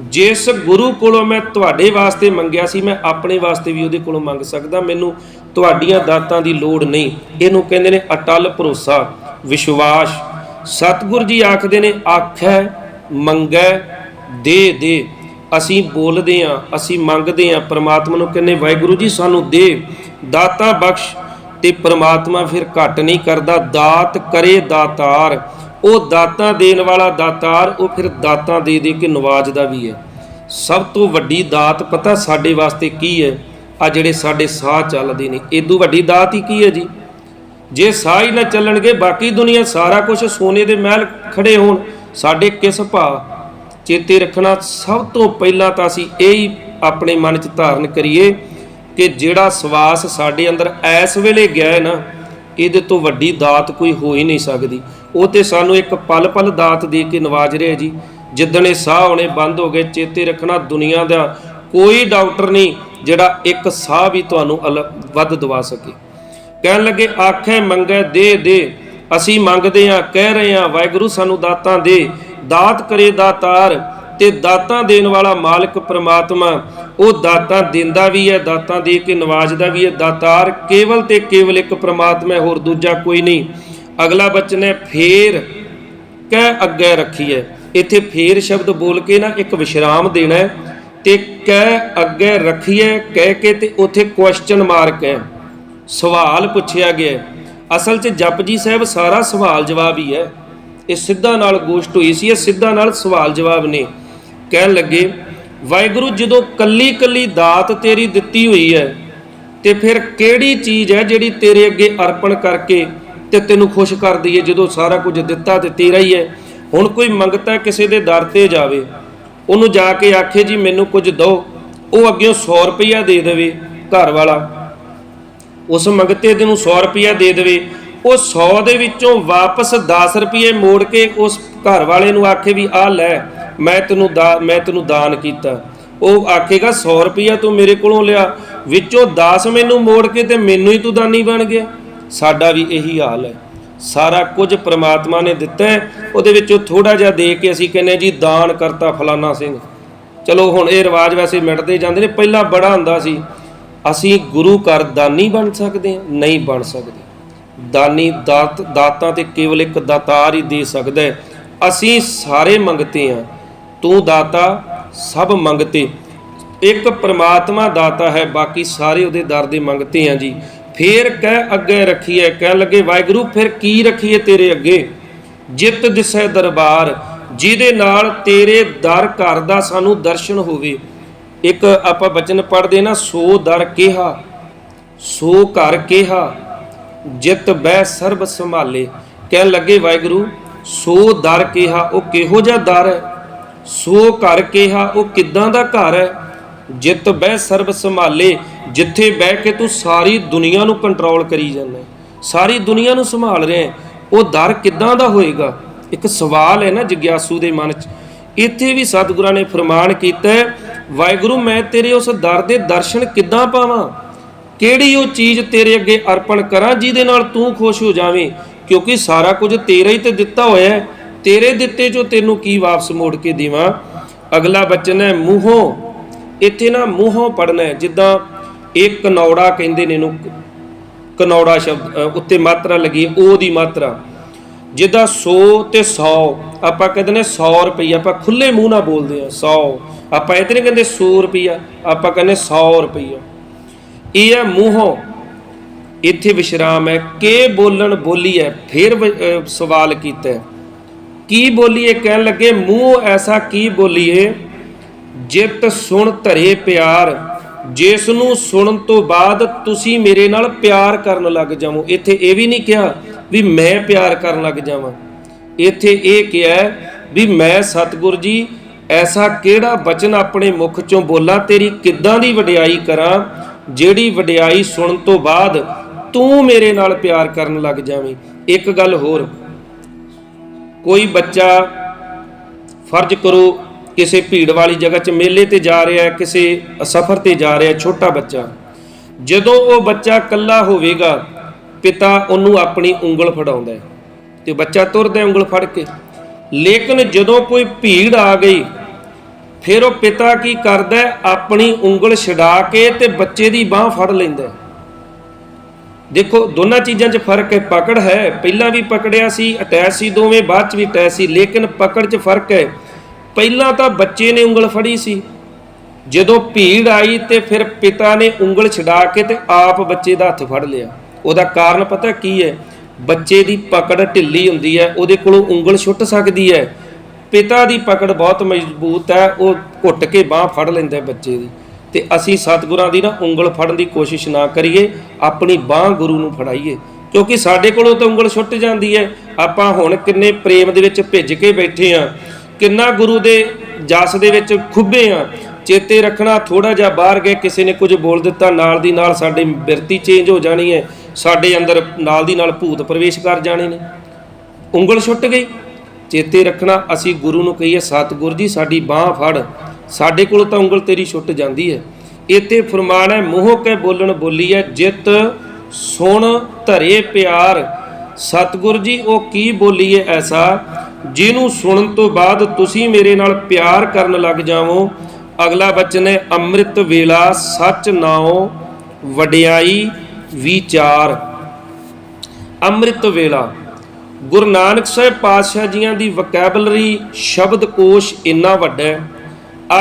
ਜਿਸ ਗੁਰੂ ਕੋਲੋਂ ਮੈਂ ਤੁਹਾਡੇ ਵਾਸਤੇ ਮੰਗਿਆ ਸੀ, ਮੈਂ ਆਪਣੇ ਵਾਸਤੇ ਵੀ ਉਹਦੇ ਕੋਲੋਂ ਮੰਗ ਸਕਦਾ। ਮੈਨੂੰ ਤੁਹਾਡੀਆਂ ਦਾਤਾਂ ਦੀ ਲੋੜ ਨਹੀਂ। ਇਹਨੂੰ ਕਹਿੰਦੇ ਨੇ ਅਟਲ ਭਰੋਸਾ, ਵਿਸ਼ਵਾਸ। ਸਤਿਗੁਰ ਜੀ ਆਖਦੇ ਨੇ, ਆਖੈ, ਮੰਗੈ, ਦੇ ਦੇ। ਅਸੀਂ ਬੋਲਦੇ ਆਂ ਅਸੀਂ ਮੰਗਦੇ ਆਂ ਪ੍ਰਮਾਤਮਾ ਨੂੰ ਕਹਿੰਦੇ, ਵਾਹਿਗੁਰੂ ਜੀ, ਸਾਨੂੰ ਦੇ। ਦਾਤਾ ਬਖਸ਼ ਤੇ ਪ੍ਰਮਾਤਮਾ ਫਿਰ ਘਟ ਨਹੀਂ ਕਰਦਾ, ਦਾਤ ਕਰੇ ਦਾਤਾਰ। ਉਹ ਦਾਤਾਂ ਦੇਣ ਵਾਲਾ ਦਾਤਾਰ, ਉਹ ਫਿਰ ਦਾਤਾਂ ਦੇ ਦੇ ਕੇ ਨਵਾਜਦਾ ਵੀ ਹੈ। ਸਭ ਤੋਂ ਵੱਡੀ ਦਾਤ ਪਤਾ ਸਾਡੇ ਵਾਸਤੇ ਕੀ ਹੈ? ਆ ਜਿਹੜੇ ਸਾਡੇ ਸਾਹ ਚੱਲਦੇ ਨੇ। ਇਦੋਂ ਵੱਡੀ ਦਾਤ ਹੀ ਕੀ ਹੈ ਜੀ? ਜੇ ਸਾਹ ਹੀ ਨਾ ਚੱਲਣਗੇ, ਬਾਕੀ ਦੁਨੀਆ ਸਾਰਾ ਕੁਝ ਸੋਨੇ ਦੇ ਮਹਿਲ ਖੜੇ ਹੋਣ। ਸਾਡੇ ਕਿਸ ਭਾ ਚੇਤੇ ਰੱਖਣਾ ਸਭ ਤੋਂ ਪਹਿਲਾਂ ਤਾਂ ਅਸੀਂ ਇਹ ਹੀ ਆਪਣੇ ਮਨ 'ਚ ਧਾਰਨ ਕਰੀਏ ਕਿ ਜਿਹੜਾ ਸਵਾਸ ਸਾਡੇ ਅੰਦਰ ਇਸ ਵੇਲੇ ਗਿਆ ਹੈ ਨਾ, ਇਹਦੇ ਤੋਂ ਵੱਡੀ ਦਾਤ ਕੋਈ ਹੋ ਹੀ ਨਹੀਂ ਸਕਦੀ। ਉਹ ਤੇ ਸਾਨੂੰ ਇੱਕ ਪਲ ਪਲ ਦਾਤ ਦੇ ਕੇ ਨਵਾਜ ਰਿਹਾ ਜੀ। ਜਿੱਦਣ ਇਹ ਸਾਹ ਆਉਣੇ ਬੰਦ ਹੋ ਗਏ, ਚੇਤੇ ਰੱਖਣਾ ਦੁਨੀਆ ਦਾ ਕੋਈ ਡਾਕਟਰ ਨਹੀਂ ਜਿਹੜਾ ਇੱਕ ਸਾਹ ਵੀ ਤੁਹਾਨੂੰ ਅਲ- ਵੱਧ ਦਵਾ ਸਕੇ। ਕਹਿਣ ਲੱਗੇ, ਆਖੇ ਮੰਗੇ, ਦੇ ਦੇ, ਅਸੀਂ ਮੰਗਦੇ ਆ ਕਹਿ ਰਹੇ ਆ ਵਾਹਿਗੁਰੂ ਸਾਨੂੰ ਦਾਤਾਂ ਦੇ। ਦਾਤ ਕਰੇ ਦਾਤਾਰ। ਤੇ ਦਾਤਾਂ ਦੇਣ ਵਾਲਾ ਮਾਲਕ ਪ੍ਰਮਾਤਮਾ ਉਹ ਦਾਤਾਂ ਦਿੰਦਾ ਵੀ ਹੈ ਦਾਤਾਂ ਦੇ ਕੇ ਨਵਾਜਦਾ ਵੀ ਹੈ। ਦਾਤਾਰ ਕੇਵਲ ਤੇ ਕੇਵਲ ਇੱਕ ਪ੍ਰਮਾਤਮਾ ਹੈ, ਹੋਰ ਦੂਜਾ ਕੋਈ ਨਹੀਂ। ਅਗਲਾ ਬਚਨ ਹੈ ਫੇਰ ਕਹਿ ਅੱਗੇ ਰੱਖੀਏ ਇੱਥੇ ਫੇਰ ਸ਼ਬਦ ਬੋਲ ਕੇ ਨਾ ਇੱਕ ਵਿਸ਼ਰਾਮ ਦੇਣਾ ਹੈ ਤੇ ਕਹਿ ਅੱਗੇ ਰੱਖੀਏ ਕਹਿ ਕੇ ਤੇ ਉੱਥੇ ਕੁਐਸਚਨ ਮਾਰਕ ਹੈ। ਸਵਾਲ ਪੁੱਛਿਆ ਗਿਆ ਅਸਲ 'ਚ ਜਪਜੀ ਸਾਹਿਬ ਸਾਰਾ ਸਵਾਲ ਜਵਾਬ ਹੀ ਹੈ। ਇਹ ਸਿੱਧਾ ਨਾਲ ਗੋਸ਼ਟ ਹੋਈ ਸੀ ਇਹ ਸਿੱਧਾ ਨਾਲ ਸਵਾਲ ਜਵਾਬ ਨੇ। ਕਹਿਣ ਲੱਗੇ, ਵਾਹਿਗੁਰੂ, ਜਦੋਂ ਕੱਲੀ ਕੱਲੀ ਦਾਤ ਤੇਰੀ ਦਿੱਤੀ ਹੋਈ ਹੈ, ਤੇ ਫਿਰ ਕਿਹੜੀ ਚੀਜ਼ ਹੈ ਜਿਹੜੀ ਤੇਰੇ ਅੱਗੇ ਅਰਪਣ ਕਰਕੇ ਤੇ ਤੈਨੂੰ ਖੁਸ਼ ਕਰਦੀ ਹੈ ਜਦੋਂ ਸਾਰਾ ਕੁਝ ਦਿੱਤਾ ਤੇ ਤੇਰਾ ਹੀ ਹੈ? ਹੁਣ ਕੋਈ ਮੰਗਤਾ ਕਿਸੇ ਦੇ ਦਰ ਤੇ ਜਾਵੇ, ਉਹਨੂੰ ਜਾ ਕੇ ਆਖੇ, ਜੀ, ਮੈਨੂੰ ਕੁਝ ਦਿਓ, ਉਹ ਅੱਗੇ 100 ਰੁਪਈਆ ਦੇ ਦੇਵੇ ਘਰ ਵਾਲਾ। ਉਸ ਮੰਗਤੇ ਦੇ ਨੂੰ 100 ਰੁਪਿਆ ਦੇ ਦੇਵੇ ਉਹ 100 ਦੇ ਵਿੱਚੋਂ ਵਾਪਸ 10 ਰੁਪਏ ਮੋੜ ਕੇ ਉਸ ਘਰ ਵਾਲੇ ਨੂੰ ਆਖੇ ਵੀ ਆ ਲੈ, ਮੈਂ ਤੈਨੂੰ ਦਾ, ਮੈਂ ਤੈਨੂੰ ਦਾਨ ਕੀਤਾ। ਉਹ ਆਖੇਗਾ 100 ਰੁਪਿਆ ਤੂੰ ਮੇਰੇ ਕੋਲੋਂ ਲਿਆ। ਵਿੱਚੋਂ 10 ਮੈਨੂੰ ਮੋੜ ਕੇ ਤੇ ਮੈਨੂੰ ਹੀ ਤੂੰ ਦਾਨੀ ਬਣ ਗਿਆ। ਸਾਡਾ ਵੀ ਇਹੀ ਹਾਲ ਹੈ। ਸਾਰਾ ਕੁਝ ਪ੍ਰਮਾਤਮਾ ਨੇ ਦਿੱਤਾ ਉਹਦੇ ਵਿੱਚੋਂ ਥੋੜਾ ਜਿਹਾ ਦੇ ਕੇ ਅਸੀਂ ਕਹਿੰਦੇ ਜੀ, ਦਾਨ ਕਰਤਾ ਫਲਾਨਾ ਸਿੰਘ। ਚਲੋ ਹੁਣ ਇਹ ਰਿਵਾਜ ਵੈਸੇ ਮਿਟਦੇ ਜਾਂਦੇ ਨੇ। ਪਹਿਲਾਂ ਬੜਾ ਹੁੰਦਾ ਸੀ, ਅਸੀਂ ਗੁਰੂ ਘਰ ਦਾਨੀ ਬਣ ਸਕਦੇ ਹਾਂ, ਨਹੀਂ ਬਣ ਸਕਦੇ। ਦਾਨੀ ਦਾਤ ਦਾਤਾਂ ਤੇ ਕੇਵਲ ਇੱਕ ਦਾਤਾਰ ਹੀ ਦੇ ਸਕਦਾ ਹੈ। ਅਸੀਂ ਸਾਰੇ ਮੰਗਤੇ ਹਾਂ। ਤੂੰ ਦਾਤਾ, ਸਭ ਮੰਗਤੇ। ਇੱਕ ਪ੍ਰਮਾਤਮਾ ਦਾਤਾ ਹੈ, ਬਾਕੀ ਸਾਰੇ ਉਹਦੇ ਦਰ ਦੇ ਮੰਗਤੇ ਆ ਜੀ। ਫੇਰ ਕਹਿ ਅੱਗੇ ਰੱਖੀਏ ਕਹਿਣ ਲੱਗੇ, ਵਾਹਿਗੁਰੂ, ਫਿਰ ਕੀ ਰੱਖੀਏ ਤੇਰੇ ਅੱਗੇ? ਜਿਤ ਦਿਸੈ ਦਰਬਾਰ, ਜਿਹਦੇ ਨਾਲ ਤੇਰੇ ਦਰ ਘਰ ਦਾ ਸਾਨੂੰ ਦਰਸ਼ਨ ਹੋਵੇ। ਇੱਕ ਆਪਾਂ ਬਚਨ ਪੜ੍ਹਦੇ ਨਾ, ਸੋ ਦਰ ਕਿਹਾ, ਸੋ ਘਰ ਕਿਹਾ। ਜਿਤ ਬੈ ਸਰਬ ਸੰਭਾਲੇ। ਕਹਿਣ ਲੱਗੇ, ਵਾਹਿਗੁਰੂ, ਸੋ ਦਰ ਕਿਹਾ, ਉਹ ਕਿਹੋ ਜਿਹਾ ਦਰ ਹੈ? ਸੋ ਘਰ ਕਿਹਾ, ਉਹ ਕਿੱਦਾਂ ਦਾ ਘਰ ਹੈ? ਜਿਤ ਬਹਿ ਸਰਬ ਸੰਭਾਲੇ, ਜਿੱਥੇ ਬਹਿ ਕੇ ਤੂੰ ਸਾਰੀ ਦੁਨੀਆ ਨੂੰ ਕੰਟਰੋਲ ਕਰੀ ਜਾਂਦਾ ਸਾਰੀ ਦੁਨੀਆ ਨੂੰ ਸੰਭਾਲ ਰਿਹਾ ਉਹ ਦਰ ਕਿੱਦਾਂ ਦਾ ਹੋਏਗਾ? ਇੱਕ ਸਵਾਲ ਹੈ ਨਾ ਜਿਗਿਆਸੂ ਦੇ ਮਨ 'ਚ। ਇੱਥੇ ਵੀ ਸਤਿਗੁਰਾਂ ਨੇ ਫਰਮਾਨ ਕੀਤਾ ਵਾਹਿਗੁਰੂ, ਮੈਂ ਤੇਰੇ ਉਸ ਦਰ ਦੇ ਦਰਸ਼ਨ ਕਿੱਦਾਂ ਪਾਵਾਂ? ਕਿਹੜੀ ਉਹ ਚੀਜ਼ ਤੇਰੇ ਅੱਗੇ ਅਰਪਣ ਕਰਾਂ ਜਿਹਦੇ ਨਾਲ ਤੂੰ ਖੁਸ਼ ਹੋ ਜਾਵੇਂ? ਕਿਉਂਕਿ ਸਾਰਾ ਕੁਝ ਤੇਰਾ ਹੀ ਤੇ ਦਿੱਤਾ ਹੋਇਆ ਹੈ। ਤੇਰੇ ਦਿੱਤੇ ਚੋਂ ਤੈਨੂੰ ਕੀ ਵਾਪਸ ਮੋੜ ਕੇ ਦੇਵਾਂ? ਅਗਲਾ ਬਚਨ ਹੈ ਮੂੰਹੋਂ। ਇੱਥੇ ਨਾ ਮੂੰਹੋਂ ਪੜਨਾ ਹੈ ਜਿੱਦਾਂ ਇੱਕ ਕਨੌੜਾ ਕਹਿੰਦੇ ਨੇ ਇਹਨੂੰ ਕਨੌੜਾ ਸ਼ਬਦ ਉੱਤੇ ਮਾਤਰਾ ਲੱਗੀ ਹੈ, ਉਹ ਦੀ ਮਾਤਰਾ। ਜਿੱਦਾਂ 100 ਤੇ 100 ਆਪਾਂ ਕਹਿੰਦੇ ਨੇ 100 ਰੁਪਈਆ ਆਪਾਂ ਖੁੱਲੇ ਮੂੰਹ ਨਾਲ ਬੋਲਦੇ ਆ 100 ਆਪਾਂ ਇਹ ਤੇ ਨਹੀਂ ਕਹਿੰਦੇ 100 ਰੁਪਈਆ ਆਪਾਂ ਕਹਿੰਦੇ 100 ਰੁਪਈਆ। ਇਹ ਹੈ ਮੂੰਹੋਂ। ਇੱਥੇ ਵਿਸ਼ਰਾਮ ਹੈ। ਕੇ ਬੋਲਣ ਬੋਲੀ ਹੈ। ਫਿਰ ਸਵਾਲ ਕੀਤਾ ਕੀ ਬੋਲੀਏ ਕਹਿਣ ਲੱਗੇ, ਮੂੰਹ ਐਸਾ ਕੀ ਬੋਲੀਏ, ਜਿਤ ਸੁਣ ਧਰੇ ਪਿਆਰ। ਜਿਸ ਨੂੰ ਸੁਣਨ ਤੋਂ ਬਾਅਦ ਤੁਸੀਂ ਮੇਰੇ ਨਾਲ ਪਿਆਰ ਕਰਨ ਲੱਗ ਜਾਵੋ। ਇੱਥੇ ਇਹ ਵੀ ਨਹੀਂ ਕਿਹਾ ਵੀ ਮੈਂ ਪਿਆਰ ਕਰਨ ਲੱਗ ਜਾਵਾਂ। ਇੱਥੇ ਇਹ ਕਿਹਾ ਵੀ ਮੈਂ ਸਤਿਗੁਰ ਜੀ, ਐਸਾ ਕਿਹੜਾ ਬਚਨ ਆਪਣੇ ਮੁਖ ਚੋਂ ਬੋਲਾਂ? ਤੇਰੀ ਕਿੱਦਾਂ ਦੀ ਵਡਿਆਈ ਕਰਾਂ? ਜਿਹੜੀ ਵਡਿਆਈ ਸੁਣਨ ਤੋਂ ਬਾਅਦ ਤੂੰ ਮੇਰੇ ਨਾਲ ਪਿਆਰ ਕਰਨ ਲੱਗ ਜਾਵੇਂ। ਇੱਕ ਗੱਲ ਹੋਰ, ਕੋਈ ਬੱਚਾ ਫਰਜ਼ ਕਰੋ ਕਿਸੇ ਭੀੜ ਵਾਲੀ ਜਗ੍ਹਾ 'ਚ ਮੇਲੇ ਤੇ ਜਾ ਰਿਹਾ ਹੈ, ਕਿਸੇ ਸਫ਼ਰ ਤੇ ਜਾ ਰਿਹਾ ਛੋਟਾ ਬੱਚਾ। ਜਦੋਂ ਉਹ ਬੱਚਾ ਇਕੱਲਾ ਹੋਵੇਗਾ, ਪਿਤਾ ਉਹਨੂੰ ਆਪਣੀ ਉਂਗਲ ਫੜਾਉਂਦਾ ਹੈ ਤੇ ਬੱਚਾ ਤੁਰਦਾ ਉਂਗਲ ਫੜ ਕੇ। ਲੇਕਿਨ ਜਦੋਂ ਕੋਈ ਭੀੜ ਆ ਗਈ ਫਿਰ ਉਹ ਪਿਤਾ ਕੀ ਕਰਦਾ ਆਪਣੀ ਉਂਗਲ ਛਡਾ ਕੇ ਤੇ ਬੱਚੇ ਦੀ ਬਾਹ ਫੜ ਲੈਂਦਾ ਦੇਖੋ, ਦੋਨਾਂ ਚੀਜ਼ਾਂ 'ਚ ਫ਼ਰਕ ਹੈ, ਪਕੜ ਹੈ। ਪਹਿਲਾਂ ਵੀ ਪਕੜਿਆ ਸੀ, ਅਟੈਚ ਸੀ, ਦੋਵੇਂ ਬਾਅਦ 'ਚ ਵੀ ਅਟੈਚ ਸੀ, ਲੇਕਿਨ ਪਕੜ 'ਚ ਫ਼ਰਕ ਹੈ। ਪਹਿਲਾਂ ਤਾਂ ਬੱਚੇ ਨੇ ਉਂਗਲ ਫੜੀ ਸੀ। ਜਦੋਂ ਭੀੜ ਆਈ ਤੇ ਫਿਰ ਪਿਤਾ ਨੇ ਉਂਗਲ ਛਡਾ ਕੇ ਤੇ ਆਪ ਬੱਚੇ ਦਾ ਹੱਥ ਫੜ ਲਿਆ। ਉਹਦਾ ਕਾਰਨ ਪਤਾ ਕੀ ਹੈ? ਬੱਚੇ ਦੀ ਪਕੜ ਢਿੱਲੀ ਹੁੰਦੀ ਹੈ, ਉਹਦੇ ਕੋਲੋਂ ਉਂਗਲ ਛੁੱਟ ਸਕਦੀ ਹੈ। ਪਿਤਾ ਦੀ ਪਕੜ ਬਹੁਤ ਮਜ਼ਬੂਤ ਹੈ, ਉਹ ਘੁੱਟ ਕੇ ਬਾਹ ਫੜ ਲੈਂਦਾ ਬੱਚੇ ਦੀ। ਤੇ ਅਸੀਂ ਸਤਿਗੁਰਾਂ ਦੀ ਨਾ ਉਂਗਲ ਫੜਨ ਦੀ ਕੋਸ਼ਿਸ਼ ਨਾ ਕਰੀਏ, ਆਪਣੀ ਬਾਹ ਗੁਰੂ ਨੂੰ ਫੜਾਈਏ। ਕਿਉਂਕਿ ਸਾਡੇ ਕੋਲੋਂ ਤਾਂ ਉਂਗਲ ਛੁੱਟ ਜਾਂਦੀ ਹੈ। ਆਪਾਂ ਹੁਣ ਕਿੰਨੇ ਪ੍ਰੇਮ ਦੇ ਵਿੱਚ ਭਿੱਜ ਕੇ ਬੈਠੇ ਆ ਕਿੰਨਾ ਗੁਰੂ ਦੇ ਜਸ ਦੇ ਵਿੱਚ ਖੁੱਬੇ ਆ ਚੇਤੇ ਰੱਖਣਾ ਥੋੜਾ ਜਿਹਾ ਬਾਹਰ ਗਏ ਕਿਸੇ ਨੇ ਕੁਝ ਬੋਲ ਦਿੱਤਾ, ਨਾਲ ਦੀ ਨਾਲ ਸਾਡੀ ਬਿਰਤੀ ਚੇਂਜ ਹੋ ਜਾਣੀ ਹੈ। ਸਾਡੇ ਅੰਦਰ ਨਾਲ ਦੀ ਨਾਲ ਭੂਤ ਪ੍ਰਵੇਸ਼ ਕਰ ਜਾਣੇ ਨੇ। ਉਂਗਲ ਛੁੱਟ ਗਈ। ਚੇਤੇ ਰੱਖਣਾ, ਅਸੀਂ ਗੁਰੂ ਨੂੰ ਕਹੀਏ, ਸਤਿਗੁਰ ਜੀ, ਸਾਡੀ ਬਾਹ ਫੜ। ਸਾਡੇ ਕੋਲ ਤਾਂ ਉਂਗਲ ਤੇਰੀ ਛੁੱਟ ਜਾਂਦੀ ਹੈ। ਇੱਥੇ ਫਰਮਾਨ ਹੈ, ਮੂੰਹ ਕੇ ਬੋਲਣ ਬੋਲੀ ਹੈ, ਜਿਤ ਸੁਣ ਧਰੇ ਪਿਆਰ। ਸਤਿਗੁਰ ਜੀ, ਉਹ ਕੀ ਬੋਲੀਏ ਐਸਾ? ਜਿਹਨੂੰ ਸੁਣਨ ਤੋਂ ਬਾਅਦ ਤੁਸੀਂ ਮੇਰੇ ਨਾਲ ਪਿਆਰ ਕਰਨ ਲੱਗ ਜਾਵੋ। ਅਗਲਾ ਬਚਨ ਹੈ, ਅੰਮ੍ਰਿਤ ਵੇਲਾ ਸੱਚ ਨਾਉ, ਵਡਿਆਈ ਵਿਚਾਰ। ਅੰਮ੍ਰਿਤ ਵੇਲਾ। ਗੁਰੂ ਨਾਨਕ ਸਾਹਿਬ ਪਾਤਸ਼ਾਹ ਜੀਆਂ ਦੀ ਵੋਕੈਬਲਰੀ ਸ਼ਬਦਕੋਸ਼ ਇੰਨਾ ਵੱਡਾ ਹੈ।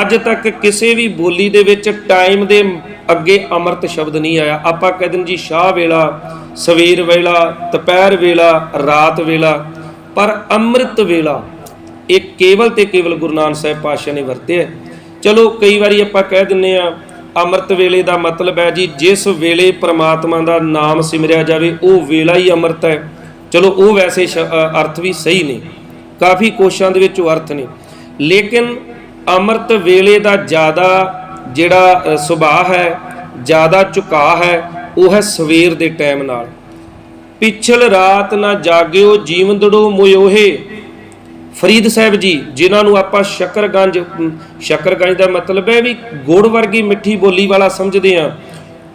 ਅੱਜ ਤੱਕ ਕਿਸੇ ਵੀ ਬੋਲੀ ਦੇ ਵਿੱਚ ਟਾਈਮ ਦੇ ਅੱਗੇ ਅੰਮ੍ਰਿਤ ਸ਼ਬਦ ਨਹੀਂ ਆਇਆ। ਆਪਾਂ ਕਹਿੰਦੇ ਜੀ ਸ਼ਾਹ ਵੇਲਾ, ਸਵੇਰ ਵੇਲਾ, ਦੁਪਹਿਰ ਵੇਲਾ, ਰਾਤ ਵੇਲਾ, ਪਰ ਅੰਮ੍ਰਿਤ ਵੇਲਾ, ਇਹ ਕੇਵਲ ਤੇ ਕੇਵਲ ਗੁਰੂ ਨਾਨਕ ਸਾਹਿਬ ਪਾਤਸ਼ਾਹ ਨੇ ਵਰਤਿਆ ਚਲੋ, ਕਈ ਵਾਰੀ ਆਪਾਂ ਕਹਿ ਦਿੰਨੇ ਆ ਅੰਮ੍ਰਿਤ ਵੇਲੇ ਦਾ ਮਤਲਬ ਹੈ ਜੀ, ਜਿਸ ਵੇਲੇ ਪ੍ਰਮਾਤਮਾ ਦਾ ਨਾਮ ਸਿਮਰਿਆ ਜਾਵੇ, ਉਹ ਵੇਲਾ ਹੀ ਅੰਮ੍ਰਿਤ ਹੈ। ਚਲੋ ਉਹ ਵੈਸੇ ਅਰਥ ਵੀ ਸਹੀ ਨੇ। ਕਾਫੀ ਕੋਸ਼ਾਂ ਦੇ ਵਿੱਚ ਉਹ ਅਰਥ ਨੇ। ਲੇਕਿਨ ਅੰਮ੍ਰਿਤ ਵੇਲੇ ਦਾ ਜ਼ਿਆਦਾ ਜਿਹੜਾ ਸੁਭਾਅ ਹੈ ਜ਼ਿਆਦਾ ਝੁਕਾਅ ਹੈ ਉਹ ਹੈ ਸਵੇਰ ਦੇ ਟਾਈਮ ਨਾਲ। ਪਿਛਲ ਰਾਤ ਨਾ ਜਾਗਿਓ ਜੀਵੰਦੜੋ ਮੋਇਓਹੇ ਫਰੀਦ ਸਾਹਿਬ ਜੀ ਜਿਨ੍ਹਾਂ ਨੂੰ ਆਪਾਂ ਸ਼ਕਰਗੰਜ ਅਮ, ਸ਼ਕਰਗੰਜ ਦਾ ਮਤਲਬ ਹੈ ਵੀ ਗੁੜ ਵਰਗੀ ਮਿੱਠੀ ਬੋਲੀ ਵਾਲਾ ਸਮਝਦੇ ਆ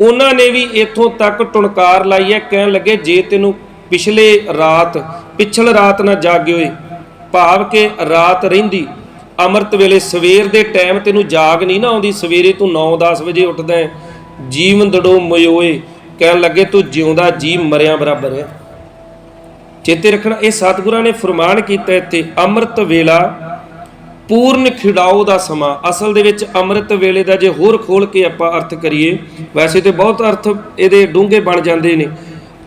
ਉਹਨਾਂ ਨੇ ਵੀ ਇੱਥੋਂ ਤੱਕ ਟੁਣਕਾਰ ਲਾਈ ਹੈ ਕਹਿਣ ਲੱਗੇ ਜੇ ਤੈਨੂੰ ਪਿਛਲੇ ਰਾਤ, ਪਿਛਲ ਰਾਤ ਨਾ ਜਾਗਿਓਏ ਭਾਵ ਕਿ ਰਾਤ ਰਹਿੰਦੀ। ਅੰਮ੍ਰਿਤ ਵੇਲੇ ਸਵੇਰ ਦੇ ਟਾਈਮ ਤੈਨੂੰ ਜਾਗ ਨਹੀਂ ਨਾ ਆਉਂਦੀ। ਸਵੇਰੇ ਤੂੰ 9-10 ਵਜੇ ਉੱਠਦਾ ਹੈ। ਜੀਵਨ ਦੜੋ ਮਯੋਏ ਕਹਿਣ ਲੱਗੇ, ਤੂੰ ਜਿਉਂਦਾ ਜੀ ਮਰਿਆ ਬਰਾਬਰ ਹੈ। ਚੇਤੇ ਰੱਖਣਾ, ਇਹ ਸਤਿਗੁਰਾਂ ਨੇ ਫਰਮਾਨ ਕੀਤਾ ਇੱਥੇ, ਅੰਮ੍ਰਿਤ ਵੇਲਾ ਪੂਰਨ ਖਿੜਾਓ ਦਾ ਸਮਾਂ। ਅਸਲ ਦੇ ਵਿੱਚ ਅੰਮ੍ਰਿਤ ਵੇਲੇ ਦਾ ਜੇ ਹੋਰ ਖੋਲ ਕੇ ਆਪਾਂ ਅਰਥ ਕਰੀਏ, ਵੈਸੇ ਤੇ ਬਹੁਤ ਅਰਥ ਇਹਦੇ ਡੂੰਘੇ ਬਣ ਜਾਂਦੇ ਨੇ।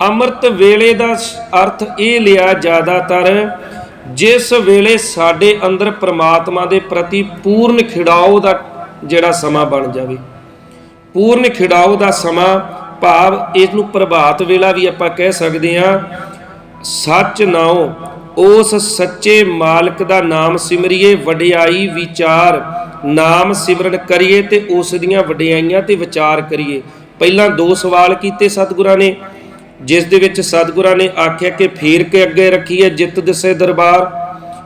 ਅੰਮ੍ਰਿਤ ਵੇਲੇ ਦਾ ਅਰਥ ਇਹ ਲਿਆ ਜ਼ਿਆਦਾਤਰ, ਜਿਸ ਵੇਲੇ ਸਾਡੇ ਅੰਦਰ ਪ੍ਰਮਾਤਮਾ ਦੇ ਪ੍ਰਤੀ ਪੂਰਨ ਖਿੜਾਓ ਦਾ ਜਿਹੜਾ ਸਮਾਂ ਬਣ ਜਾਵੇ। ਪੂਰਨ ਖਿੜਾਓ ਦਾ ਸਮਾਂ ਭਾਵ ਇਸ ਨੂੰ ਪ੍ਰਭਾਤ ਵੇਲਾ ਵੀ ਆਪਾਂ ਕਹਿ ਸਕਦੇ ਹਾਂ। ਸੱਚ ਨਾਉ, ਉਸ ਸੱਚੇ ਮਾਲਕ ਦਾ ਨਾਮ ਸਿਮਰਿਏ, ਵਡਿਆਈ ਵਿਚਾਰ ਨਾਮ ਸਿਮਰਨ ਕਰੀਏ ਤੇ ਉਸ ਦੀਆਂ ਵਡਿਆਈਆਂ ਤੇ ਵਿਚਾਰ ਕਰੀਏ। ਪਹਿਲਾਂ ਦੋ ਸਵਾਲ ਕੀਤੇ ਸਤਿਗੁਰਾਂ ਨੇ। ਜਿਸ ਦੇ ਵਿੱਚ ਸਤਿਗੁਰਾਂ ਨੇ ਆਖਿਆ ਕਿ ਫੇਰ ਕੇ ਅੱਗੇ ਰੱਖੀਏ ਜਿੱਤ ਦਿਸੇ ਦਰਬਾਰ।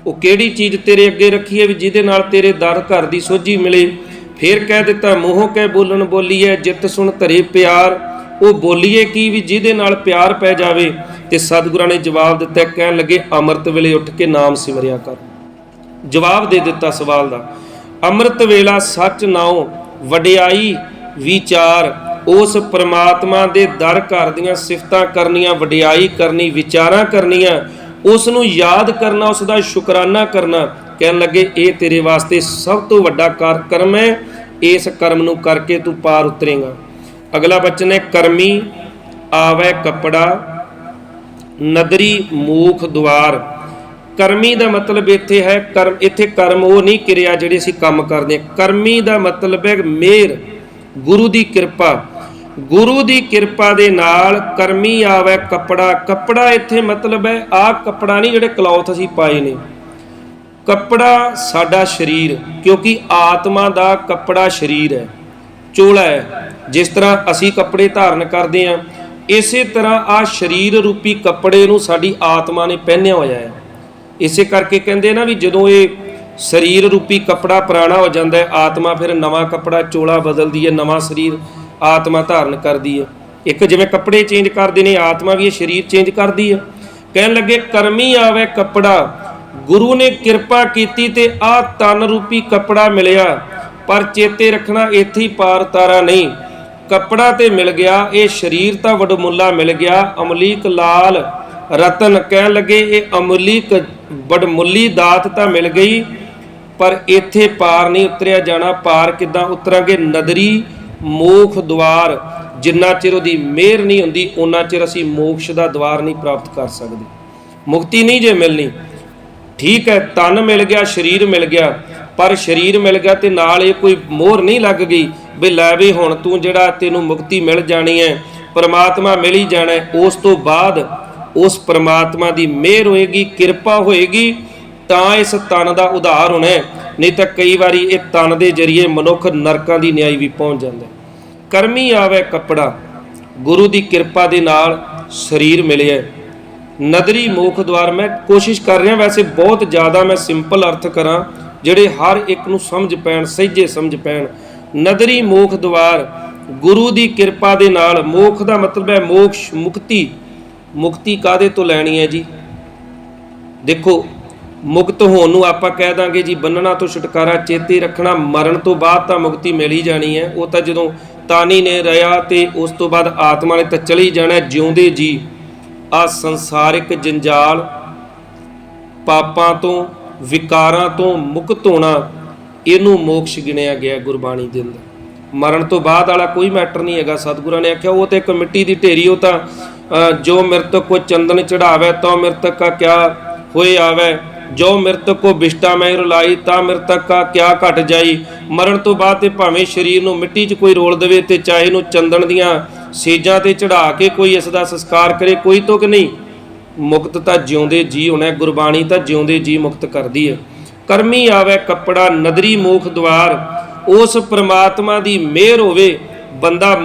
ਉਹ ਕਿਹੜੀ ਚੀਜ਼ ਤੇਰੇ ਅੱਗੇ ਰੱਖੀਏ ਵੀ ਜਿਹਦੇ ਨਾਲ ਤੇਰੇ ਦਰ ਘਰ ਦੀ ਸੋਝੀ ਮਿਲੇ? ਫੇਰ ਕਹਿ ਦਿੱਤਾ, ਮੋਹ ਕੇ ਬੋਲਣ ਬੋਲੀਏ ਜਿੱਤ ਸੁਣ ਧਰੇ ਪਿਆਰ। ਉਹ ਬੋਲੀਏ ਕੀ ਵੀ ਜਿਹਦੇ ਨਾਲ ਪਿਆਰ ਪੈ ਜਾਵੇ? ਤੇ ਸਤਿਗੁਰਾਂ ਨੇ ਜਵਾਬ ਦਿੱਤਾ, ਕਹਿਣ ਲੱਗੇ, ਅੰਮ੍ਰਿਤ ਵੇਲੇ ਉੱਠ ਕੇ ਨਾਮ ਸਿਮਰਿਆ ਕਰ। ਜਵਾਬ ਦੇ ਦਿੱਤਾ ਸਵਾਲ ਦਾ, ਅੰਮ੍ਰਿਤ ਵੇਲਾ ਸੱਚ ਨਾਉ, ਵਡਿਆਈ ਵਿਚਾਰ। ਉਸ ਪ੍ਰਮਾਤਮਾ ਦੇ ਦਰ ਘਰ ਦੀਆਂ ਸਿਫਤਾਂ ਕਰਨੀਆਂ, ਵਡਿਆਈ ਕਰਨੀ, ਵਿਚਾਰਾਂ ਕਰਨੀਆਂ ਉਸ ਨੂੰ ਯਾਦ ਕਰਨਾ ਉਸ ਦਾ ਸ਼ੁਕਰਾਨਾ ਕਰਨਾ, ਕਹਿਣ ਲੱਗੇ, ਇਹ ਤੇਰੇ ਵਾਸਤੇ ਸਭ ਤੋਂ ਵੱਡਾ ਕਾਰ, ਕਰਮ ਹੈ, ਇਸ ਕਰਮ ਨੂੰ ਕਰਕੇ ਤੂੰ ਪਾਰ ਉਤਰੇਗਾ। ਅਗਲਾ ਬਚਨ ਹੈ, ਕਰਮੀ ਆਵੇ ਕਪੜਾ, ਨਦਰੀ ਮੂਖ ਦੁਆਰ। ਕਰਮੀ ਦਾ ਮਤਲਬ ਇੱਥੇ ਹੈ, ਕਰਮ, ਇੱਥੇ ਕਰਮ ਉਹ ਨਹੀਂ ਕਿਰਿਆ ਜਿਹੜੇ ਅਸੀਂ ਕੰਮ ਕਰਦੇ ਕਰਮੀ ਦਾ ਮਤਲਬ ਹੈ ਮੇਰ। ਗੁਰੂ ਦੀ ਕਿਰਪਾ। ਗੁਰੂ ਦੀ ਕਿਰਪਾ ਦੇ ਨਾਲ ਕਰਮੀ ਆਵੇ ਕੱਪੜਾ। ਕੱਪੜਾ ਇੱਥੇ ਮਤਲਬ ਹੈ, ਆਹ ਕੱਪੜਾ ਨਹੀਂ ਜਿਹੜੇ ਕਲੌਥ ਅਸੀਂ ਪਾਏ ਨੇ। ਕੱਪੜਾ ਸਾਡਾ ਸਰੀਰ, ਕਿਉਂਕਿ ਆਤਮਾ ਦਾ ਕੱਪੜਾ ਸਰੀਰ ਹੈ। ਚੋਲਾ ਹੈ, ਜਿਸ ਤਰ੍ਹਾਂ ਅਸੀਂ ਕੱਪੜੇ ਧਾਰਨ ਕਰਦੇ ਹਾਂ, ਇਸੇ ਤਰ੍ਹਾਂ ਆ ਸਰੀਰ ਰੂਪੀ ਕੱਪੜੇ ਨੂੰ ਸਾਡੀ ਆਤਮਾ ਨੇ ਪਹਿਨਿਆ ਹੋਇਆ ਹੈ। ਇਸੇ ਕਰਕੇ ਕਹਿੰਦੇ ਨਾ ਵੀ ਜਦੋਂ ਇਹ ਸਰੀਰ ਰੂਪੀ ਕੱਪੜਾ ਪੁਰਾਣਾ ਹੋ ਜਾਂਦਾ ਹੈ, ਆਤਮਾ ਫਿਰ ਨਵਾਂ ਕੱਪੜਾ, ਚੋਲਾ ਬਦਲਦੀ ਹੈ, ਨਵਾਂ ਸਰੀਰ ਆਤਮਾ ਧਾਰਨ ਕਰਦੀ ਹੈ। ਇੱਕ ਜਿਵੇਂ ਕੱਪੜੇ ਚੇਂਜ ਕਰਦੇ ਨੇ, ਆਤਮਾ ਵੀ ਇਹ ਸਰੀਰ ਚੇਂਜ ਕਰਦੀ ਹੈ। ਕਹਿਣ ਲੱਗੇ, ਕਰਮੀ ਆਵੇ ਕੱਪੜਾ, ਗੁਰੂ ਨੇ ਕਿਰਪਾ ਕੀਤੀ ਤੇ ਆ ਤਨ ਰੂਪੀ ਕੱਪੜਾ ਮਿਲਿਆ, ਪਰ ਚੇਤੇ ਰੱਖਣਾ ਇੱਥੇ ਹੀ ਪਾਰ ਤਾਰਾ ਨਹੀਂ। ਕੱਪੜਾ ਤੇ ਮਿਲ ਗਿਆ, ਇਹ ਸਰੀਰ ਤਾਂ ਵਡਮੁੱਲਾ ਮਿਲ ਗਿਆ, ਅਮਲੀਕ ਲਾਲ ਰਤਨ। ਕਹਿਣ ਲੱਗੇ, ਇਹ ਅਮਲੀਕ, ਵਡਮੁੱਲੀ ਦਾਤ ਤਾਂ ਮਿਲ ਗਈ ਪਰ ਇੱਥੇ ਪਾਰ ਨਹੀਂ ਉਤਰਿਆ ਜਾਣਾ। ਪਾਰ ਕਿੱਦਾਂ ਉਤਰਾਂਗੇ? ਨਦਰੀ ਮੋਖ ਦੁਆਰ ਜਿੰਨਾ ਚਿਰ ਉਹਦੀ ਮਿਹਰ ਨਹੀਂ ਹੁੰਦੀ ਉਹਨਾਂ ਚਿਰ ਅਸੀਂ ਮੋਕਸ਼ ਦਾ ਦਵਾਰ ਨਹੀਂ ਪ੍ਰਾਪਤ ਕਰ ਸਕਦੇ। ਮੁਕਤੀ ਨਹੀਂ ਜੇ ਮਿਲਣੀ। ਠੀਕ ਹੈ, ਤਨ ਮਿਲ ਗਿਆ, ਸਰੀਰ ਮਿਲ ਗਿਆ। ਪਰ ਸਰੀਰ ਮਿਲ ਗਿਆ ਤੇ ਨਾਲ ਇਹ ਕੋਈ ਮੋਹਰ ਨਹੀਂ ਲੱਗ ਗਈ ਵੀ ਲੈ ਵੀ ਹੁਣ ਤੂੰ ਜਿਹੜਾ ਤੈਨੂੰ ਮੁਕਤੀ ਮਿਲ ਜਾਣੀ ਹੈ, ਪਰਮਾਤਮਾ ਮਿਲ ਹੀ ਜਾਣਾ ਉਸ ਤੋਂ ਬਾਅਦ ਉਸ ਪਰਮਾਤਮਾ ਦੀ ਮਿਹਰ ਹੋਏਗੀ, ਕਿਰਪਾ ਹੋਏਗੀ। ਤਾਂ ਇਸ ਤਨ ਦਾ ਉਧਾਰ ਹੋਣਾ ਨਹੀਂ ਤਾਂ ਕਈ ਵਾਰੀ ਇਹ ਤਨ ਦੇ ਜਰੀਏ ਮਨੁੱਖ ਨਰਕਾਂ ਦੀ ਨਿਆਈ ਵੀ ਪਹੁੰਚ ਜਾਂਦਾ ਕਰਮੀ ਆਵੇ ਕੱਪੜਾ, ਗੁਰੂ ਦੀ ਕਿਰਪਾ ਦੇ ਨਾਲ ਸਰੀਰ ਮਿਲਿਆ ਨਦਰੀ ਮੋਖ ਦਵਾਰ ਮੈਂ ਕੋਸ਼ਿਸ਼ ਕਰ ਰਿਹਾ, ਵੈਸੇ ਬਹੁਤ ਜ਼ਿਆਦਾ ਮੈਂ ਸਿੰਪਲ ਅਰਥ ਕਰਾਂ, ਜਿਹੜੇ ਹਰ ਇੱਕ ਨੂੰ ਸਮਝ ਪੈਣ, ਸਹਿਜੇ ਸਮਝ ਪੈਣ। ਨਦਰੀ ਮੋਖ ਦਵਾਰ ਗੁਰੂ ਦੀ ਕਿਰਪਾ ਦੇ ਨਾਲ, ਮੋਖ ਦਾ ਮਤਲਬ ਹੈ ਮੋਖ ਮੁਕਤੀ। ਮੁਕਤੀ ਕਾਦੇ ਤੋਂ ਲੈਣੀ ਹੈ ਜੀ? ਦੇਖੋ ਮੁਕਤ ਹੋਣ ਨੂੰ ਆਪਾਂ ਕਹਿ ਦਾਂਗੇ ਜੀ ਬੰਨਣਾ ਤੋਂ ਛੁਟਕਾਰਾ ਚੇਤੇ ਰੱਖਣਾ ਮਰਨ ਤੋਂ ਬਾਅਦ ਤਾਂ ਮੁਕਤੀ ਮਿਲ ਹੀ ਜਾਣੀ ਹੈ। ਉਹ ਤਾਂ ਜਦੋਂ ਤਾਨੀ ਨੇ ਰਿਆ ਤੇ ਉਸ ਤੋਂ ਬਾਅਦ ਆਤਮਾ ਨੇ ਤਾਂ ਚਲੀ ਜਾਣਾ ਜਿਉਂਦੇ ਜੀ ਆ ਸੰਸਾਰਿਕ ਜੰਜਾਲ ਪਾਪਾਂ ਤੋਂ ਵਿਕਾਰਾਂ ਤੋਂ ਮੁਕਤ ਹੋਣਾ ਇਹਨੂੰ ਮੋਕਸ਼ ਗਿਣਿਆ ਗਿਆ ਗੁਰਬਾਣੀ ਦੇ ਅੰਦਰ। ਮਰਨ ਤੋਂ ਬਾਅਦ ਵਾਲਾ ਕੋਈ ਮੈਟਰ ਨਹੀਂ ਹੈਗਾ। ਸਤਿਗੁਰਾਂ ਨੇ ਆਖਿਆ ਉਹ ਤੇ ਇੱਕ ਮਿੱਟੀ ਦੀ ਢੇਰੀ ਉਹ ਤਾਂ ਅ, ਜੋ ਮਿਰਤਕ ਕੋ ਚੰਦਨ ਚੜਾਵੇ ਤਾਂ ਮਿਰਤਕ ਕਾ ਕਿਆ ਹੋਏ ਆਵੇ। ਜੋ ਮਿਰਤਕ ਕੋ ਬਿਸ਼ਟਾ ਮੈਂ ਰੁਲਾਈ, ਤਾਂ ਮਿਰਤਕ ਕਾ ਕਿਆ ਘਟ ਜਾਈ? ਮਰਨ ਤੋਂ ਬਾਅਦ ਤੇ ਭਾਵੇਂ ਸਰੀਰ ਨੂੰ ਮਿੱਟੀ 'ਚ ਕੋਈ ਰੋਲ ਦੇਵੇ ਤੇ ਚਾਹੇ ਨੂੰ ਚੰਦਨ ਦੀਆਂ ਸੇਜਾਂ ਤੇ ਚੜਾ ਕੇ ਕੋਈ ਇਸ ਦਾ ਸੰਸਕਾਰ ਕਰੇ, ਕੋਈ ਤੁਕ ਨਹੀਂ। ਮੁਕਤ ਤਾਂ ਜਿਉਂਦੇ ਜੀ ਹੋਣਾ ਗੁਰਬਾਣੀ ਤਾਂ ਜਿਉਂਦੇ ਜੀ ਮੁਕਤ ਕਰਦੀ ਹੈ। ਕਰਮੀ ਆਵੇ ਕੱਪੜਾ, ਨਦਰੀ ਮੋਖ ਦਵਾਰ, ਉਸ ਪ੍ਰਮਾਤਮਾ ਦੀ ਮਿਹਰ ਹੋਵੇ, ਬੰਦਾ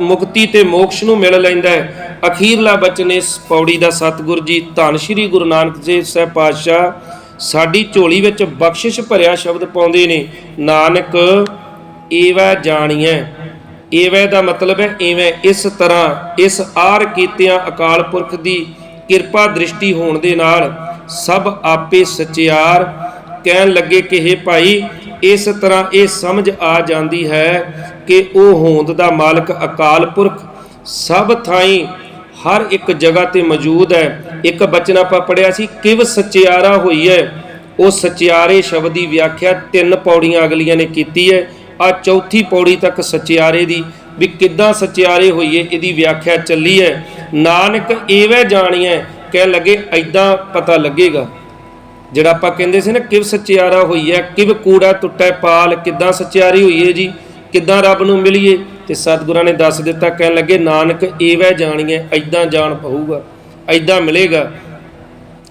ਮੁਕਤੀ ਤੇ ਮੋਕਸ਼ ਨੂੰ ਮਿਲ ਲੈਂਦਾ ਹੈ। ਅਖੀਰਲਾ ਬਚਨ ਇਸ ਪੌੜੀ ਦਾ ਸਤਿਗੁਰ ਜੀ। ਧੰਨ ਸ਼੍ਰੀ ਗੁਰੂ ਨਾਨਕ ਦੇਵ ਸਾਹਿਬ ਪਾਤਸ਼ਾਹ, ਸਾਡੀ ਝੋਲੀ ਵਿੱਚ ਬਖਸ਼ਿਸ਼ ਭਰਿਆ ਸ਼ਬਦ ਪਾਉਂਦੇ ਨੇ, ਨਾਨਕ, ਏਵੈ ਜਾਣੀਐ। ਏਵੈ ਦਾ ਮਤਲਬ ਹੈ ਐਵੇਂ ਇਸ ਤਰ੍ਹਾਂ, ਇਸ ਆਰ ਕੀਤਿਆਂ ਅਕਾਲ ਪੁਰਖ ਦੀ ਕਿਰਪਾ ਦ੍ਰਿਸ਼ਟੀ ਹੋਣ ਦੇ ਨਾਲ ਸਭ ਆਪੇ ਸਚਿਆਰ। ਕਹਿਣ ਲੱਗੇ ਕਿ हे ਭਾਈ, ਇਸ ਤਰ੍ਹਾਂ ਇਹ ਸਮਝ ਆ ਜਾਂਦੀ ਹੈ ਕਿ ਉਹ ਹੋਂਦ ਦਾ ਮਾਲਕ ਅਕਾਲ ਪੁਰਖ। ਸਭ ਥਾਈਂ ਹਰ ਇੱਕ ਜਗ੍ਹਾ ਤੇ ਮੌਜੂਦ ਹੈ। ਇੱਕ ਬਚਨ ਆਪਾਂ ਪੜਿਆ ਸੀ, ਕਿਵ ਸਚਿਆਰਾ ਹੋਈ ਹੈ। ਉਹ ਸਚਿਆਰੇ ਸ਼ਬਦ ਦੀ ਵਿਆਖਿਆ ਤਿੰਨ ਪੌੜੀਆਂ ਅਗਲੀਆਂ ਨੇ ਕੀਤੀ ਹੈ। ਆ ਚੌਥੀ ਪੌੜੀ ਤੱਕ ਸਚਿਆਰੇ ਦੀ ਵੀ ਕਿੱਦਾਂ ਸਚਿਆਰੇ ਹੋਈਏ, ਇਹਦੀ ਵਿਆਖਿਆ ਚੱਲੀ ਹੈ। ਨਾਨਕ ਏਵੇਂ ਜਾਣੀਐ ਕਹਿ ਲੱਗੇ ਐਦਾਂ ਪਤਾ ਲੱਗੇਗਾ। ਜਿਹੜਾ ਆਪਾਂ ਕਹਿੰਦੇ ਸੀ ਨਾ, ਕਿਵ ਸਚਿਆਰਾ ਹੋਈ ਹੈ ਕਿਵ ਕੂੜਾ ਟੁੱਟੈ ਪਾਲ, ਕਿੱਦਾਂ ਸਚਿਆਰੀ ਹੋਈਏ ਜੀ, ਕਿੱਦਾਂ ਰੱਬ ਨੂੰ ਮਿਲੀਏ। ਤੇ ਸਤਿਗੁਰਾਂ ਨੇ ਦੱਸ ਦਿੱਤਾ, ਕਹਿਣ ਲੱਗੇ, ਨਾਨਕ ਏਵੇਂ ਜਾਣੀਏ ਐਦਾਂ ਜਾਣ ਪਊਗਾ ਐਦਾਂ ਮਿਲੇਗਾ।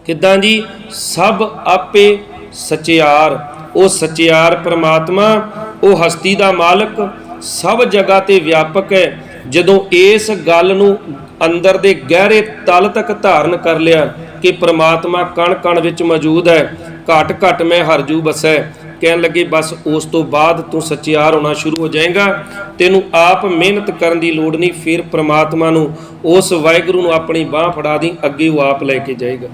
ਕਿੱਦਾਂ ਜੀ? ਸਭ ਆਪੇ ਸਚਿਆਰ। ਉਹ ਸਚਿਆਰ ਪ੍ਰਮਾਤਮਾ, ਉਹ ਹਸਤੀ ਦਾ ਮਾਲਕ, ਸਭ ਜਗ੍ਹਾ ਤੇ ਵਿਆਪਕ ਹੈ। ਜਦੋਂ ਇਸ ਗੱਲ ਨੂੰ ਅੰਦਰ ਦੇ ਗਹਿਰੇ ਤਲ ਤੱਕ ਧਾਰਨ ਕਰ ਲਿਆ ਕਿ ਪ੍ਰਮਾਤਮਾ ਕਣ ਕਣ ਵਿੱਚ ਮੌਜੂਦ ਹੈ ਘਟ ਘਟ ਮੈਂ ਹਰਜੂ ਬਸੈ। ਕਹਿਣ ਲੱਗੇ, ਬਸ ਉਸ ਤੋਂ ਬਾਅਦ ਤੂੰ ਸੱਚਿਆਰ ਹੋਣਾ ਸ਼ੁਰੂ ਹੋ ਜਾਏਗਾ। ਤੈਨੂੰ ਆਪ ਮਿਹਨਤ ਕਰਨ ਦੀ ਲੋੜ ਨਹੀਂ, ਫਿਰ ਪ੍ਰਮਾਤਮਾ ਨੂੰ, ਉਸ ਵਾਹਿਗੁਰੂ ਨੂੰ ਆਪਣੀ ਬਾਹ ਫੜਾ ਦੀ, ਅੱਗੇ ਉਹ ਆਪ ਲੈ ਕੇ ਜਾਏਗਾ।